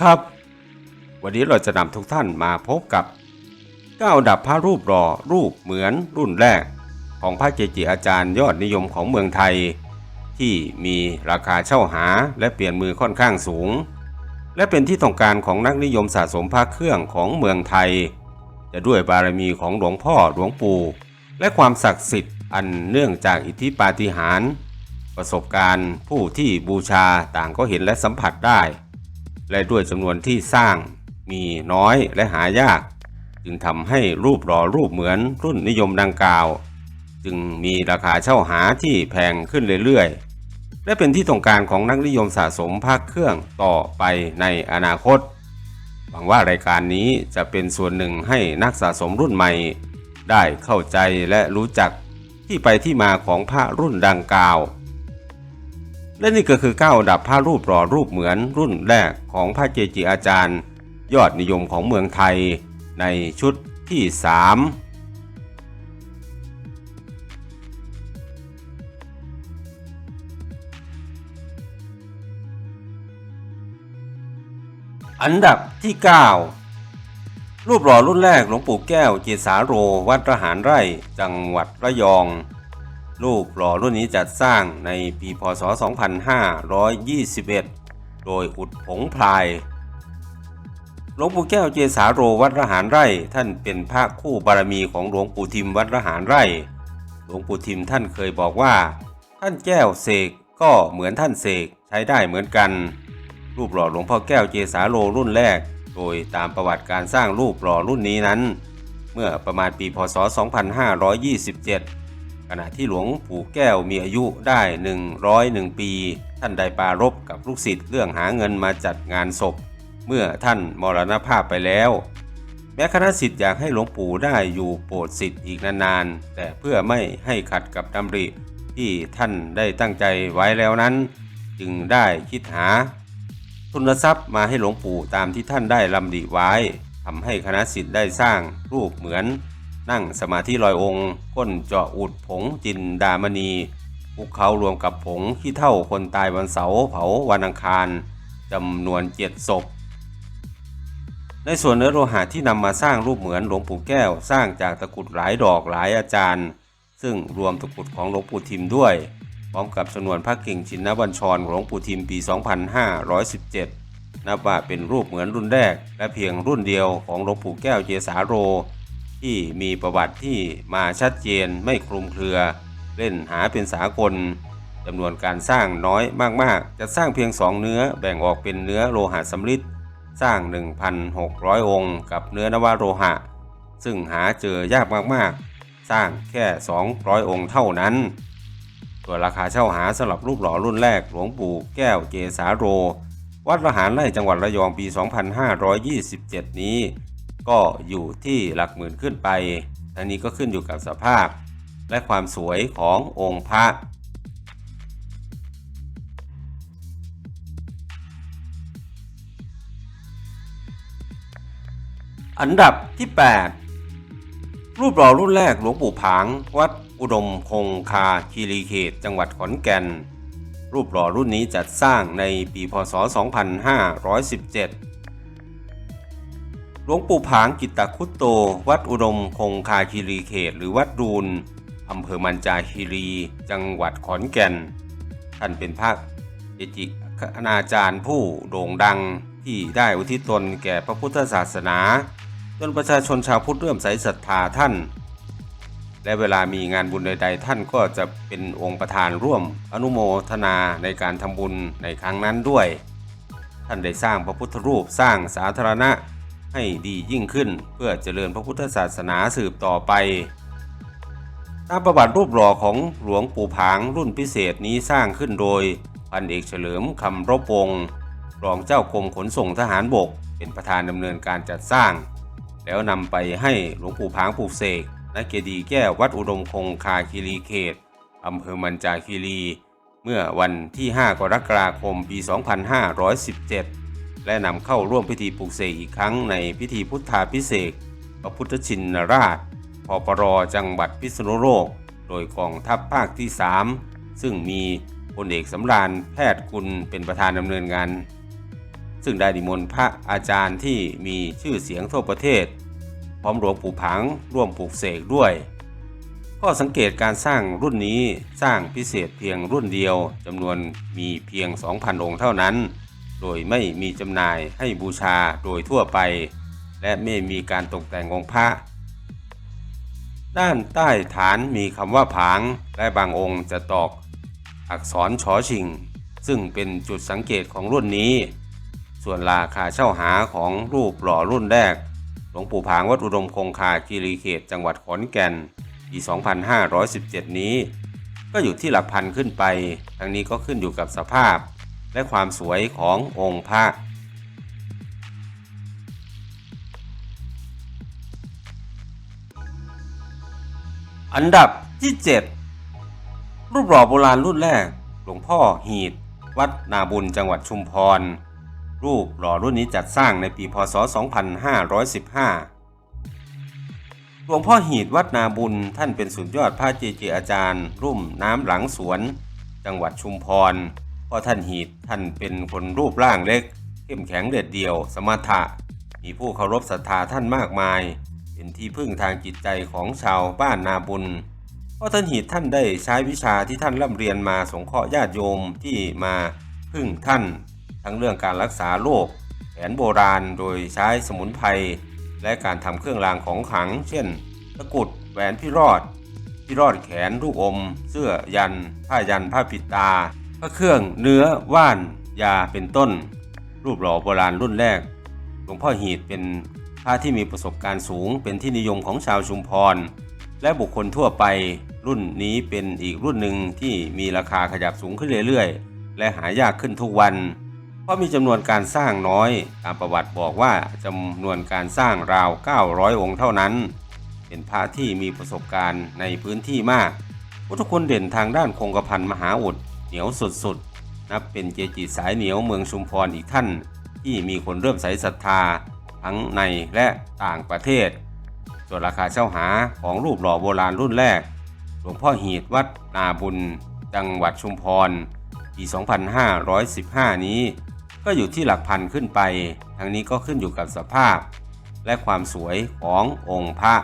ครับ วันนี้เราจะนำทุกท่านมาพบกับเก้าดับพระรูปหล่อรูปเหมือนรุ่นแรก ของพระเกจิอาจารย์ยอดนิยมของเมืองไทย ที่มีราคาเช่าหาและเปลี่ยนมือค่อนข้างสูง และเป็นที่ต้องการของนักนิยมสะสมพระเครื่องของเมืองไทย จะด้วยบารมีของหลวงพ่อหลวงปู่ และความศักดิ์สิทธิ์อันเนื่องจากอิทธิปาฏิหาริย์ประสบการณ์ผู้ที่บูชาต่างก็เห็นและสัมผัสได้ และด้วยจำนวนที่สร้างมีน้อยและหายาก จึงทำให้รูปหล่อรูปเหมือนรุ่นนิยมดังกล่าว จึงมีราคาเช่าหาที่แพงขึ้นเรื่อยๆ และเป็นที่ต้องการของนักนิยมสะสมภาคเครื่องต่อไปในอนาคตหวังว่ารายการนี้จะเป็นส่วนหนึ่งให้นักสะสมรุ่นใหม่ ได้เข้าใจและรู้จักที่ไปที่มาของพระรุ่นดังกล่าว และนี่ก็คือเก้าอันดับพระรูปหล่อรูปเหมือนรุ่นแรกของพระเกจิอาจารย์ ยอดนิยมของเมืองไทยในชุดที่ 3อันดับที่ 9 รูปหล่อรุ่นแรกหลวงปู่แก้วเจสาโร วัดระหารไร่ จังหวัดระยอง รูปหล่อรุ่นนี้จัดสร้างในปีพศ 2521 โดยอุดผงพลายหลวงปู่แก้วเจสาโรวัดระหารไร่ ท่านเป็นพระคู่บารมีของหลวงปู่ทิมวัดระหารไร่ หลวงปู่ทิมท่านเคยบอกว่า ท่านแก้วเสกก็เหมือนท่านเสกใช้ได้เหมือนกัน รูปหล่อหลวงพ่อแก้วเจสาโรรุ่นแรก โดยตามประวัติการสร้างรูปหล่อรุ่นนี้นั้น เมื่อประมาณปีพศ 2527 ขณะที่หลวงปู่แก้วมีอายุได้ 101 ปี ท่านได้ปรารบกับลูกศิษย์เรื่องหาเงินมาจัดงานศพ เมื่อท่านมรณภาพไปแล้ว แม้คณะสิทธิ์อยากให้หลวงปู่ได้อยู่โปรดสิทธิ์อีกนานๆ แต่เพื่อไม่ให้ขัดกับดำริที่ท่านได้ตั้งใจไว้แล้วนั้น จึงได้คิดหา ทุนทรัพย์มาให้หลวงปู่ตามที่ท่านได้ลำดิไว้ทำให้คณะสิทธิ์ได้สร้างรูปเหมือน นั่งสมาธิลอยองค์ ก้นเจาะอุดผงจินดามณีภูเขารวมกับผงขี้เท่าคนตายวันเสาร์เผาวันอังคารจำนวนเจ็ดศพ ในส่วนเนื้อโลหะที่นำมาสร้างรูปเหมือนหลวงปู่แก้วสร้างจากตะกุดหลายดอกหลายอาจารย์ ซึ่งรวมตะกุดของหลวงปู่ทิมด้วย พร้อมกับชนวนพระกิ่งชินบัญชรของหลวงปู่ทิมปี 2517 นับว่าเป็นรูปเหมือนรุ่นแรก และเพียงรุ่นเดียวของหลวงปู่แก้วเจสาโร ที่มีประวัติที่มาชัดเจนไม่คลุมเครือ เล่นหาเป็นสากลจำนวนการสร้างน้อยมากๆ จะสร้างเพียง 2 เนื้อแบ่งออกเป็นเนื้อโลหะสำริดสร้าง 1,600 องค์ กับเนื้อนวโลหะ ซึ่งหาเจอยากมากๆ สร้างแค่ 200 องค์เท่านั้นส่วราคาเช่าหาสำหรับรูปหล่อรุ่นแรกหลวงปู่แก้วเจสาโร วัดระหารไร่จังหวัดระยองปี 2527 นี้ ก็อยู่ที่หลักหมื่นขึ้นไปทั้งนี้ก็ขึ้นอยู่กับสภาพ และความสวยขององค์พระอันดับที่ 8 รูปหล่อรุ่นแรกหลวงปู่ผาง วัดอุดมคงคาคีรีเขต จังหวัดขอนแก่น รูปหล่อรุ่นนี้จัดสร้างในปีพศ 2517 หลวงปู่ผางกิตตคุตโต วัดอุดมคงคาคีรีเขต หรือวัดดูนอำเภอมันจาคีรี จังหวัดขอนแก่น ท่านเป็นพระเกจิคณาจารย์ผู้โด่งดังที่ได้อุทิศตนแก่พระพุทธศาสนา จนประชาชนชาวพุทธเริ่อมใสศรัทธาท่าน และเวลามีงานบุญใด ๆ ท่านก็จะเป็นองค์ประธานร่วมอนุโมทนาในการทำบุญในครั้งนั้นด้วย ท่านได้สร้างพระพุทธรูปสร้างสาธารณะ ให้ดียิ่งขึ้น เพื่อเจริญพระพุทธศาสนาสืบต่อไป ตามประวัติรูปหล่อของหลวงปู่ผางรุ่นพิเศษนี้สร้างขึ้นโดย พันเอกเฉลิมคำรบวงรองเจ้ากรมขนส่งทหารบก เป็นประธานดำเนินการจัดสร้าง แล้วนำไปให้หลวงปู่ผางปลูกเสกณเจดีแก้ววัดอุดมคงคาคีรีเขตอำเภอมันจาคีรี เมื่อวันที่ 5 กรกฎาคม ปี 2517 และนำเข้าร่วมพิธีปลูกเสกอีกครั้งในพิธีพุทธาพิเศษพระพุทธชินราชพปรจังหวัดพิษณุโลก โดยกองทัพภาคที่ 3 ซึ่งมีพลเอกสำราญแพทย์กุลเป็นประธานดำเนินงาน ซึ่งได้นิมนพระอาจารย์ที่มีชื่อเสียงทั่วประเทศ พร้อมหลวงปู่ผังร่วมปลูกเสกด้วยก็สังเกตการสร้างรุ่นนี้สร้างพิเศษเพียงรุ่นเดียวจำนวนมีเพียง 2,000 องค์เท่านั้น โดยไม่มีจำหน่ายให้บูชาโดยทั่วไป และไม่มีการตกแต่งองค์พระ ด้านใต้ฐานมีคำว่าผางและบางองค์จะตอกอักษรชอชิง ซึ่งเป็นจุดสังเกตของรุ่นนี้ ส่วนราคาเช่าหาของรูปหล่อรุ่นแรก หลวงปู่ผางวัดอุดมคงคาคีรีเขตจังหวัดขอนแก่นปี 2517 นี้ ก็อยู่ที่หลักพันขึ้นไป ทั้งนี้ก็ขึ้นอยู่กับสภาพ และความสวยขององค์พระอันดับที่ 7 รูปหล่อโบราณรุ่นแรก หลวงพ่อหีด วัดนาบุญจังหวัดชุมพร รูปหล่อรุ่นนี้จัดสร้างในปีพศ 2515 หลวงพ่อหีดวัดนาบุญท่านเป็นสุดยอดพระเจเจอาจารย์ รุ่มน้ำหลังสวน จังหวัดชุมพร เพราะท่านหีดท่านเป็นคนรูปร่างเล็ก เข้มแข็งเด็ดเดี่ยว สมถะ มีผู้เคารพศรัทธาท่านมากมาย เป็นที่พึ่งทางจิตใจของชาวบ้านนาบุญ เพราะท่านหีดท่านได้ใช้วิชาที่ท่านร่ำเรียนมาสงเคราะห์ญาติโยมที่มาพึ่งท่าน ทั้งเรื่องการรักษาโรคแผนโบราณโดยใช้สมุนไพรและการทำเครื่องรางของขลัง เช่น ตะกรุดแหวนพี่รอดพี่รอดแขนลูกอม เสื้อยัน ผ้ายันผ้าปิดตา พระเครื่องเนื้อว่านยาเป็นต้น รูปหล่อโบราณรุ่นแรก หลวงพ่อหีดเป็นพระที่มีประสบการณ์สูง เป็นที่นิยมของชาวชุมพร และบุคคลทั่วไปรุ่นนี้เป็นอีกรุ่นหนึ่งที่มีราคาขยับสูงขึ้นเรื่อยๆ และหายากขึ้นทุกวัน เพราะมีจำนวนการสร้างน้อย ตามประวัติบอกว่าจำนวนการสร้างราว 900 องค์เท่านั้น เป็นพระที่มีประสบการณ์ในพื้นที่มากพุทธคุณเด่นทางด้านคงกระพันมหาอุด เหนียวสุดๆ นับเป็นเจจิสายเหนียวเมืองชุมพรอีกท่าน ที่มีคนเริ่มใส่ศรัทธาทั้งในและต่างประเทศ ส่วนราคาเช่าหาของรูปหล่อโบราณรุ่นแรก หลวงพ่อหีดวัดนาบุญ จังหวัดชุมพร ปี 2515 นี้ ก็อยู่ที่หลักพันขึ้นไป ทั้งนี้ก็ขึ้นอยู่กับสภาพ และความสวยขององค์พระ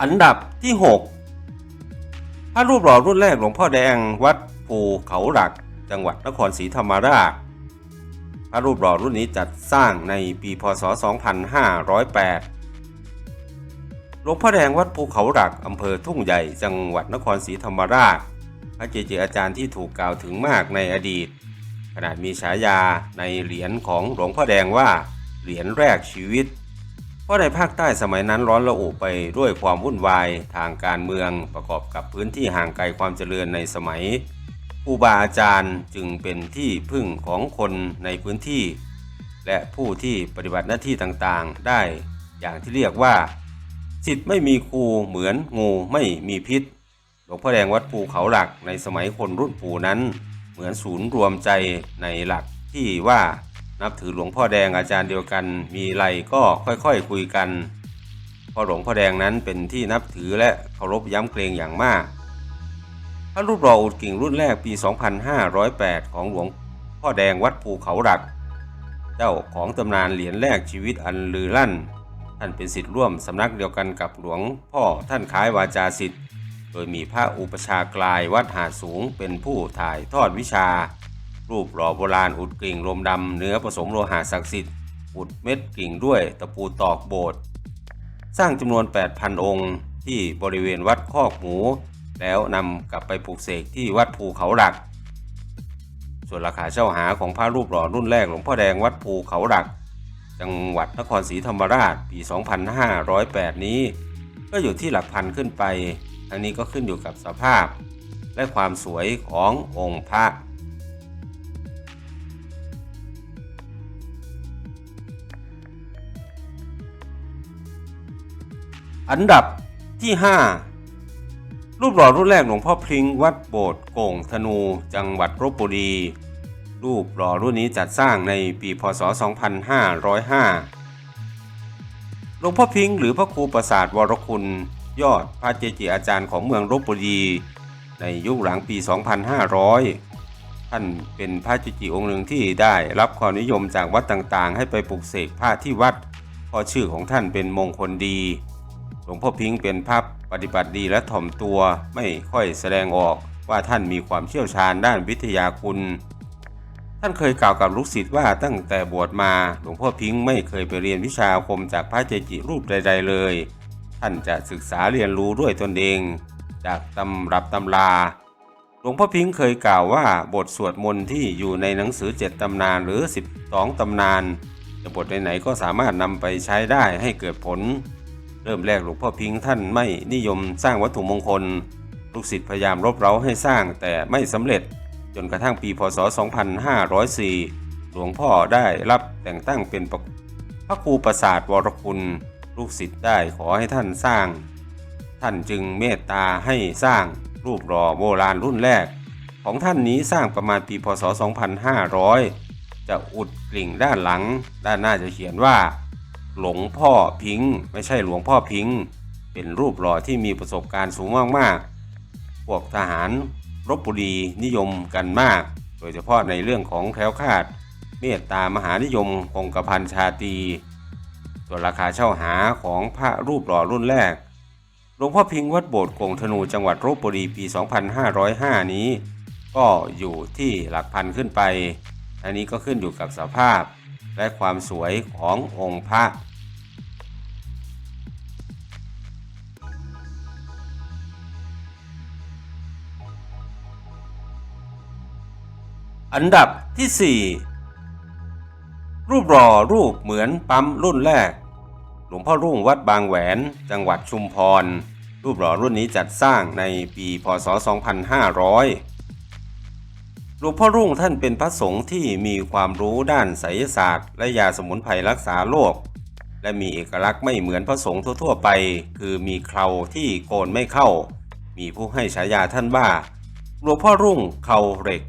อันดับที่ 6 พระรูปหล่อรุ่นแรกหลวงพ่อแดงวัดภูเขาหลัก จังหวัดนครศรีธรรมราช พระรูปหล่อรุ่นนี้จัดสร้างในปีพศ 2508 หลวงพ่อแดงวัดภูเขาหลักอำเภอทุ่งใหญ่ จังหวัดนครศรีธรรมราช พระเจเจอาจารย์ที่ถูกกล่าวถึงมากในอดีตขนาดมีฉายาในเหรียญของหลวงพ่อแดงว่าเหรียญแรกชีวิต เพราะในภาคใต้สมัยนั้นร้อนระอุไปด้วยความวุ่นวายทางการเมืองประกอบกับพื้นที่ห่างไกลความเจริญในสมัยครูบาอาจารย์จึงเป็นที่พึ่งของคนในพื้นที่ และผู้ที่ปฏิบัติหน้าที่ต่างๆ ได้อย่างที่เรียกว่าสิทธิ์ไม่มีครูเหมือนงูไม่มีพิษหลวงพ่อแดงวัดภูเขาหลักในสมัยคนรุ่นปู่นั้น เหมือนศูนย์รวมใจในหลักที่ว่า นับถือหลวงพ่อแดงอาจารย์เดียวกัน มีไรก็ค่อยๆคุยกันเพราะหลวงพ่อแดงนั้นเป็นที่นับถือและเคารพย้ำเกรงอย่างมากพระรูปหล่ออุดกิ่งรุ่นแรกปี 2508 ของหลวงพ่อแดงวัดภูเขาหลัก เจ้าของตำนานเหรียญแรกชีวิตอันลือลั่น ท่านเป็นสิทธิ์ร่วมสำนักเดียวกันกับหลวงพ่อท่านคล้ายวาจาสิทธิ์ โดยมีพระอุปชากลายวัดหาสูงเป็นผู้ถ่ายทอดวิชา รูปหล่อโบราณอุดกิ่งลมดำเนื้อผสมโลหะศักดิ์สิทธิ์อุดเม็ดกิ่งด้วยตะปูตอกโบสถ์สร้างจำนวน 8,000 องค์ ที่บริเวณวัดคอกหมู แล้วนำกลับไปปลูกเสกที่วัดภูเขาหลัก ส่วนราคาเช่าหาของพระรูปหล่อรุ่นแรกหลวงพ่อแดงวัดภูเขาหลัก จังหวัดนครศรีธรรมราชปี 2508 นี้ ก็อยู่ที่หลักพันขึ้นไปทั้งนี้ก็ขึ้นอยู่กับสภาพ และความสวยขององค์พระ อันดับที่ 5 รูปหล่อรุ่นแรกหลวงพ่อพริงวัดโบสถ์โก่งธนู จังหวัดลบบุรี รูปหล่อรุ่นนี้จัดสร้างในปีพศ 2505 หลวงพ่อพิงหรือพระครูประสาทวรคุณ ยอดพระเจจิอาจารย์ของเมืองลบบุรี ในยุคหลังปี 2500 ท่านเป็นพระเจจิองค์หนึ่งที่ได้รับความนิยมจากวัดต่างๆ ให้ไปปลุกเสกพระที่วัดเพราะชื่อของท่านเป็นมงคลดี หลวงพ่อพิงค์เป็นพระปฏิบัติดีและถ่อมตัวไม่ค่อยแสดงออกว่าท่านมีความเชี่ยวชาญด้านวิทยาคุณ ท่านเคยกล่าวกับลูกศิษย์ว่าตั้งแต่บวชมาหลวงพ่อพิงค์ไม่เคยไปเรียนวิชาคมจากพระเจจิรูปใด ๆ เลย ท่านจะศึกษาเรียนรู้ด้วยตนเอง จากตำรับตำรา หลวงพ่อพิงค์เคยกล่าวว่าบทสวดมนต์ที่อยู่ในหนังสือเจ็ดตำนานหรือ 12 ตำนานจะบทไหนๆก็สามารถนำไปใช้ได้ให้เกิดผล เริ่มแรกหลวงพ่อพิงค์ท่านไม่นิยมสร้างวัตถุมงคล ลูกศิษย์พยายามรบเร้าให้สร้างแต่ไม่สำเร็จ จนกระทั่งปีพศ 2504 หลวงพ่อได้รับแต่งตั้งเป็นพระพระครูประสาทวรคุณ ลูกศิษย์ได้ขอให้ท่านสร้าง ท่านจึงเมตตาให้สร้างรูปหล่อโบราณรุ่นแรก ของท่านนี้สร้างประมาณปีพศ 2500 จะอุดกลิ่งด้านหลัง ด้านหน้าจะเขียนว่า หลวงพ่อพิงค์ไม่ใช่หลวงพ่อพิงค์เป็นรูปหล่อที่มีประสบการณ์สูงมากๆ พวกทหารรบบุรีนิยมกันมาก โดยเฉพาะในเรื่องของแคล้วคาด เมตตามหานิยมคงกระพันชาตีส่วนราคาเช่าหาของพระรูปหล่อรุ่นแรกหลวงพ่อพิงค์วัดโบสถ์กงธนูจังหวัดลบบุรีปี 2505 นี้ ก็อยู่ที่หลักพันขึ้นไป อันนี้ก็ขึ้นอยู่กับสภาพ และความสวยขององค์พระอันดับที่ 4 รูปหล่อรูปเหมือนปั๊มรุ่นแรก หลวงพ่อรุ่งวัดบางแหวน จังหวัดชุมพร รูปหล่อรุ่นนี้จัดสร้างในปีพศ 2500 หลวงพ่อรุ่งท่านเป็นพระสงฆ์ที่มีความรู้ด้านไสยศาสตร์ และยาสมุนไพรรักษาโรคและมีเอกลักษณ์ไม่เหมือนพระสงฆ์ทั่วๆไป คือมีเคราที่โกนไม่เข้า มีผู้ให้ฉายาท่านว่าหลวงพ่อรุ่งเคราเหล็ก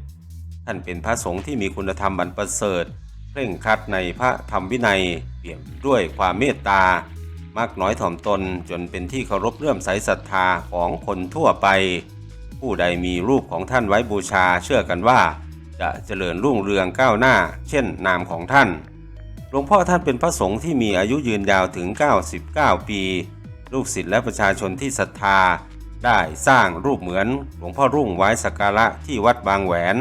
ท่านเป็นพระสงฆ์ที่มีคุณธรรมบันประเสริฐเคร่งครัดในพระธรรมวินัย เปี่ยมด้วยความเมตตามักน้อยถ่อมตนจนเป็นที่เคารพเลื่อมใสศรัทธาของคนทั่วไป ผู้ใดมีรูปของท่านไว้บูชาเชื่อกันว่า จะเจริญรุ่งเรืองก้าวหน้า เช่นนามของท่าน หลวงพ่อท่านเป็นพระสงฆ์ที่มีอายุยืนยาวถึง 99 ปี ลูกศิษย์และประชาชนที่ศรัทธา ได้สร้างรูปเหมือนหลวงพ่อรุ่งไว้สักการะที่วัดบางแหวน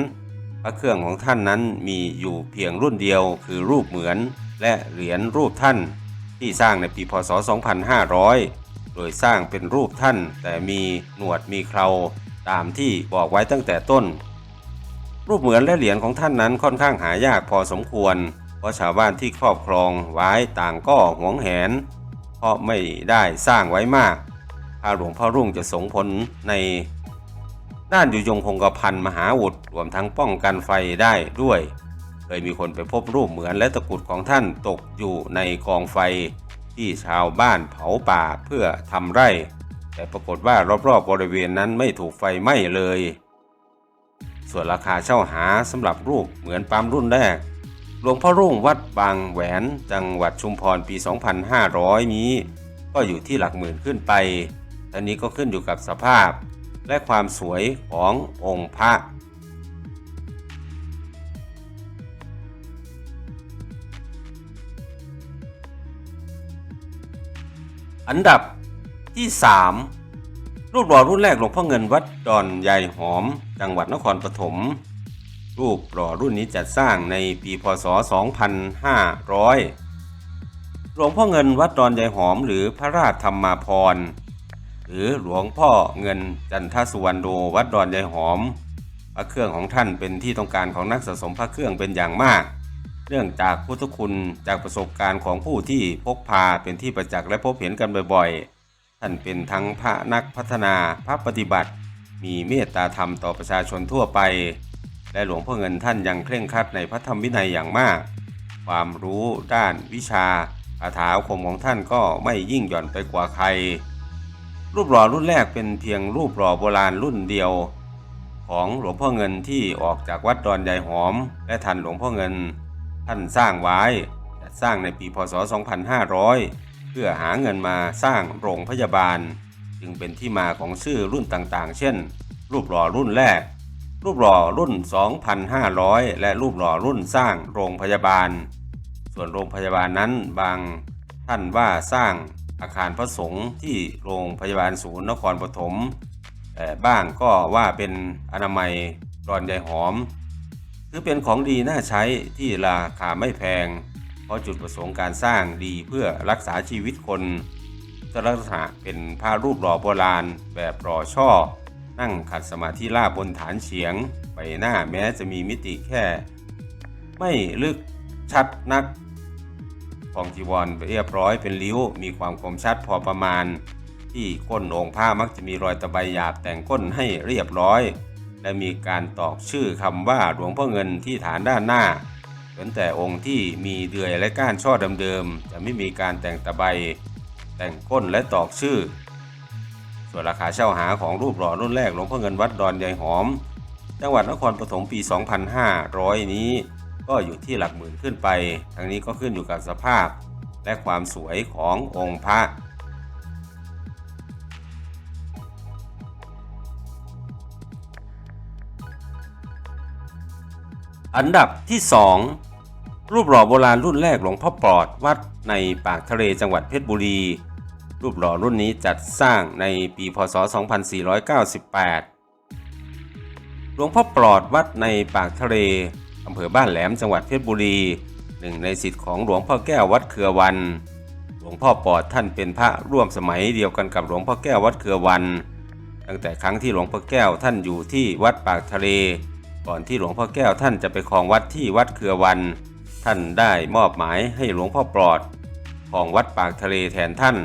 พระเครื่องของท่านนั้นมีอยู่เพียงรุ่นเดียวคือรูปเหมือนและเหรียญรูปท่านที่สร้างในปีพศ 2500 โดยสร้างเป็นรูปท่านแต่มีหนวดมีเครา ตามที่บอกไว้ตั้งแต่ต้น รูปเหมือนและเหรียญของท่านนั้นค่อนข้างหายากพอสมควร เพราะชาวบ้านที่ครอบครองไว้ต่างก็หวงแหน เพราะไม่ได้สร้างไว้มากพระหลวงพ่อรุ่งจะส่งผลในด้านอยู่ยงคงกระพันมหาอุดรวมทั้งป้องกันไฟได้ด้วย เคยมีคนไปพบรูปเหมือนและตะกุดของท่านตกอยู่ในกองไฟที่ชาวบ้านเผาป่าเพื่อทำไร่ แต่ปรากฏว่ารอบๆบริเวณนั้นไม่ถูกไฟไหม้เลย ส่วนราคาเช่าหาสำหรับรูปเหมือนปั๊มรุ่นแรก หลวงพ่อรุ่งวัดบางแหวนจังหวัดชุมพรปี 2500 นี้ ก็อยู่ที่หลักหมื่นขึ้นไปอันนี้ก็ขึ้นอยู่กับสภาพและความสวยขององค์พระอันดับ ที่ 3 รูปหล่อรุ่นแรกหลวงพ่อเงินวัดดอนยายหอม จังหวัดนครปฐม รูปหล่อรุ่นนี้จัดสร้างในปีพศ 2500 หลวงพ่อเงินวัดดอนยายหอม หรือพระราชธรรมาพร หรือหลวงพ่อเงินจันทสุวรรณโดวัดดอนยายหอม พระเครื่องของท่านเป็นที่ต้องการของนักสะสมพระเครื่องเป็นอย่างมากเนื่องจากพุทธคุณจากประสบการณ์ของผู้ที่พกพาเป็นที่ประจักษ์และพบเห็นกันบ่อยๆ ท่านเป็นทั้งพระนักพัฒนาพระปฏิบัติ มีเมตตาธรรมต่อประชาชนทั่วไป และหลวงพ่อเงินท่านยังเคร่งครัดในพระธรรมวินัยอย่างมาก ความรู้ด้านวิชาคาถาคมของท่านก็ไม่ยิ่งหย่อนไปกว่าใคร รูปหล่อรุ่นแรกเป็นเพียงรูปหล่อโบราณรุ่นเดียว ของหลวงพ่อเงินที่ออกจากวัดดอนยายหอม และทันหลวงพ่อเงิน ท่านสร้างไว้สร้างในปีพศ 2500 พื่อหาเงินมาสร้างโรงพยาบาล จึงเป็นที่มาของชื่อรุ่นต่างๆ เช่น รูปหล่อรุ่นแรก รูปหล่อรุ่น 2,500 และรูปหล่อรุ่นสร้างโรงพยาบาล ส่วนโรงพยาบาลนั้นบางท่านว่าสร้างอาคารพระสงฆ์ที่โรงพยาบาลศูนย์นครปฐมแต่บ้างก็ว่าเป็นอนามัยดอนใยหอมถือเป็นของดีน่าใช้ที่ราคาไม่แพง เพราะจุดประสงค์การสร้างดีเพื่อรักษาชีวิตคนจะลักษณะเป็นพระรูปหล่อโบราณแบบรอช่อ นั่งขัดสมาธิราบบนฐานเฉียง ใบหน้าแม้จะมีมิติแค่ ไม่ลึกชัดนักกองจีวรเรียบร้อยเป็นริ้ว มีความคมชัดพอประมาณ ที่ก้นองค์ผ้ามักจะมีรอยตะไบหยาบแต่งก้นให้เรียบร้อย และมีการตอกชื่อคำว่าหลวงพ่อเงินที่ฐานด้านหน้า เว้นแต่องค์ที่มีเดือยและก้านช่อเดิมๆจะไม่มีการแต่งตะไบแต่งก้นและตอกชื่อ ส่วนราคาเช่าหาของรูปหล่อรุ่นแรกหลวงพ่อเงินวัดดอนยายหอม จังหวัดนครปฐมปี 2500 นี้ ก็อยู่ที่หลักหมื่นขึ้นไป ทั้งนี้ก็ขึ้นอยู่กับสภาพและความสวยขององค์พระอันดับที่ 2 รูปหล่อโบราณรุ่นแรกหลวงพ่อปลอดวัดในปากทะเลจังหวัดเพชรบุรี รูปหล่อรุ่นนี้จัดสร้างในปีพศ 2498 หลวงพ่อปลอดวัดในปากทะเลอำเภอบ้านแหลมจังหวัดเพชรบุรีหนึ่งในสิทธิ์ของหลวงพ่อแก้ววัดเครือวัน หลวงพ่อปลอดท่านเป็นพระร่วมสมัยเดียวกันกับหลวงพ่อแก้ววัดเครือวัน ตั้งแต่ครั้งที่หลวงพ่อแก้วท่านอยู่ที่วัดปากทะเล ก่อนที่หลวงพ่อแก้วท่านจะไปครองวัดที่วัดเครือวัน ท่านได้มอบหมายให้หลวงพ่อปลอดครองวัดปากทะเลแทนท่าน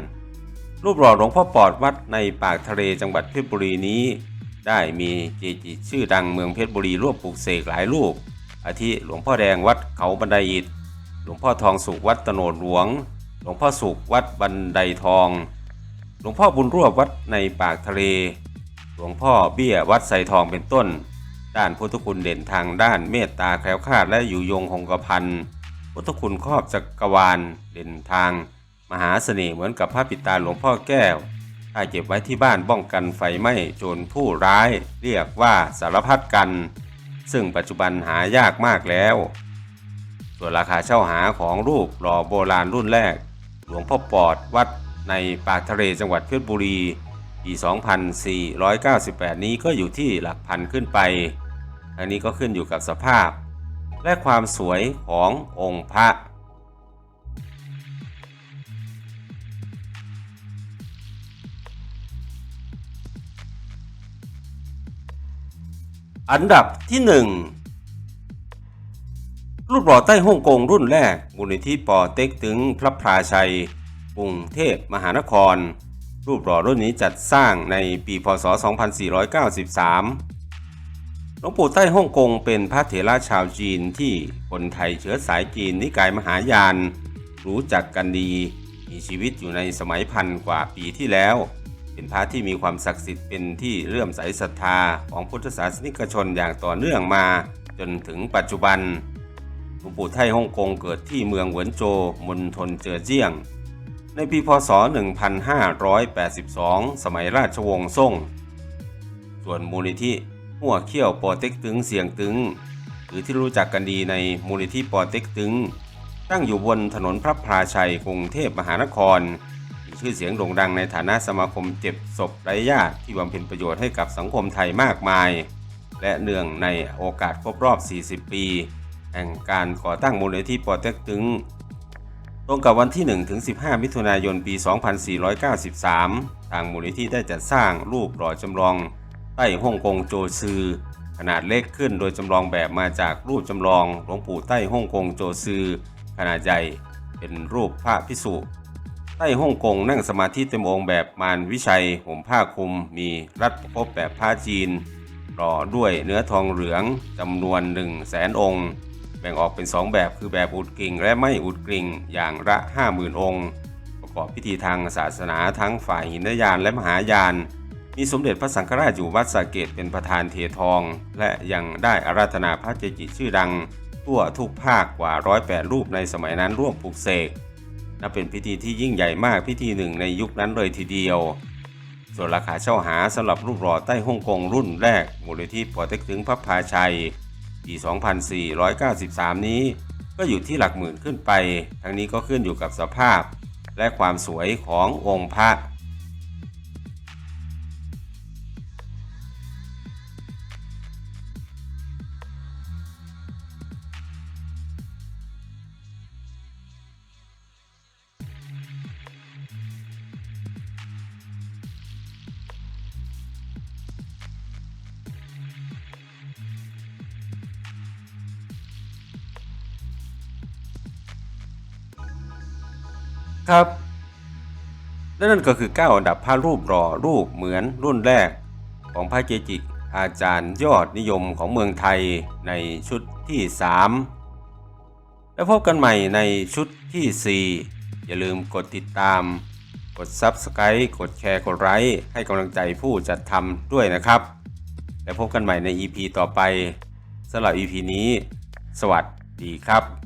รูปหล่อหลวงพ่อปลอดวัดในปากทะเลจังหวัดเพชรบุรีนี้ ได้มีเจจิชื่อดังเมืองเพชรบุรีร่วมปลูกเสกหลายรูป อาทิหลวงพ่อแดงวัดเขาบันไดอิฐหลวงพ่อทองสุขวัดตโนดหลวง หลวงพ่อสุขวัดบันไดทอง หลวงพ่อบุญรวบวัดในปากทะเล หลวงพ่อเบี้ยวัดไสทองเป็นต้น ด้านพุทธคุณเด่นทางด้านเมตตาแคล้วคลาดและอยู่ยงคงกระพันพุทธคุณครอบจักรวาลเด่นทาง มหาเสน่ห์เหมือนกับพระปิตาหลวงพ่อแก้ว ถ้าเก็บไว้ที่บ้านป้องกันไฟไหม้โจรผู้ร้าย เรียกว่าสารพัดกัน ซึ่งปัจจุบันหายากมากแล้ว ส่วนราคาเช่าหาของรูปหล่อโบราณรุ่นแรก หลวงพ่อปอดวัดในปากทะเลจังหวัดเพชรบุรี ปี2498 นี้ก็อยู่ที่หลักพันขึ้นไปทั้งนี้ก็ขึ้นอยู่กับสภาพ และความสวยขององค์พระ อันดับที่ 1รูปหล่อใต้ฮ่องกงรุ่นแรกมูลนิธิปอเต็กตึงพระพราชัยกรุงเทพมหานคร รูปหล่อรุ่นนี้จัดสร้างในปีพศ 2493 หลวงปู่ใต้ฮ่องกงเป็นพระเถระชาวจีนที่คนไทยเชื้อสายจีนนิกายมหายาน รู้จักกันดี มีชีวิตอยู่ในสมัยพันกว่าปีที่แล้ว เป็นพระที่มีความศักดิ์สิทธิ์เป็นที่เลื่อมใสศรัทธาของพุทธศาสนิกชนอย่างต่อเนื่องมาจนถึงปัจจุบันหลวงปู่ไทฮ่องกงเกิดที่เมืองเหวินโจ มณฑลเจอเจี้ยง ในปีพศ 1582 สมัยราชวงศ์ซ่ง ส่วนมูลนิธิหัวเขี้ยวปอเต็กตึงเสียงตึง หรือที่รู้จักกันดีในมูลนิธิปอเต็กตึง ตั้งอยู่บนถนนพระพราชัยกรุงเทพมหานคร มีชื่อเสียงโด่งดังในฐานะสมาคมเจ็บศพไร้ญาติที่บำเพ็ญประโยชน์ให้กับสังคมไทยมากมาย และเนื่องในโอกาสครบรอบ 40 ปี แห่งการก่อตั้งมูลนิธิปอเต็กตึง รงกับวันที่ 1 ถึง 15 มิถุนายน ปี 2493 ทางมูลนิธิได้จัดสร้างรูปหล่อจำลองใต้ฮ่องกงโจซือ ขนาดเล็กขึ้นโดยจำลองแบบมาจากรูปจำลองหลวงปู่ใต้ฮ่องกงโจซือ ขนาดใหญ่เป็นรูปพระพิสุใต้ฮ่องกงนั่งสมาธิเต็มองค์แบบมารวิชัยห่มผ้าคลุม มีรัดประคบแบบผ้าจีนหล่อด้วยเนื้อทองเหลืองจำนวน1 0 0 0 0แสนองค์ แบ่งออกเป็น 2 แบบคือแบบอุดกริ่ง และไม่อุดกริ่งอย่างละ 50,000 องค์ ประกอบพิธีทางศาสนาทั้งฝ่ายหินยานและมหายาน มีสมเด็จพระสังฆราชอยู่วัดสาเกตเป็นประธานเททอง และยังได้อาราธนาพระเจจิชื่อดัง ทั่วทุกภาคกว่าร้อยแปดรูปในสมัยนั้นร่วมปลูกเสกนับเป็นพิธีที่ยิ่งใหญ่มากพิธีหนึ่งในยุคนั้นเลยทีเดียว ส่วนราคาเช่าหาสำหรับรูปหล่อใต้ฮ่องกงรุ่นแรกมูลนิธิปอเต็กตึงพระพาชัย ปี 2493 นี้ ก็อยู่ที่หลักหมื่นขึ้นไป ทั้งนี้ก็ขึ้นอยู่กับสภาพ และความสวยขององค์พระ ครับ และนั่นก็คือ 9 อันดับพระรูปหล่อรูปเหมือนรุ่นแรก ของพระเกจิอาจารย์ยอดนิยมของเมืองไทยในชุดที่ 3 แล้วพบกันใหม่ในชุดที่ 4 อย่าลืมกดติดตาม กด Subscribe กดแชร์ กดไลค์ให้กำลังใจผู้จัดทำด้วยนะครับ แล้วพบกันใหม่ใน EP ต่อไปสำหรับ EP นี้ สวัสดีครับ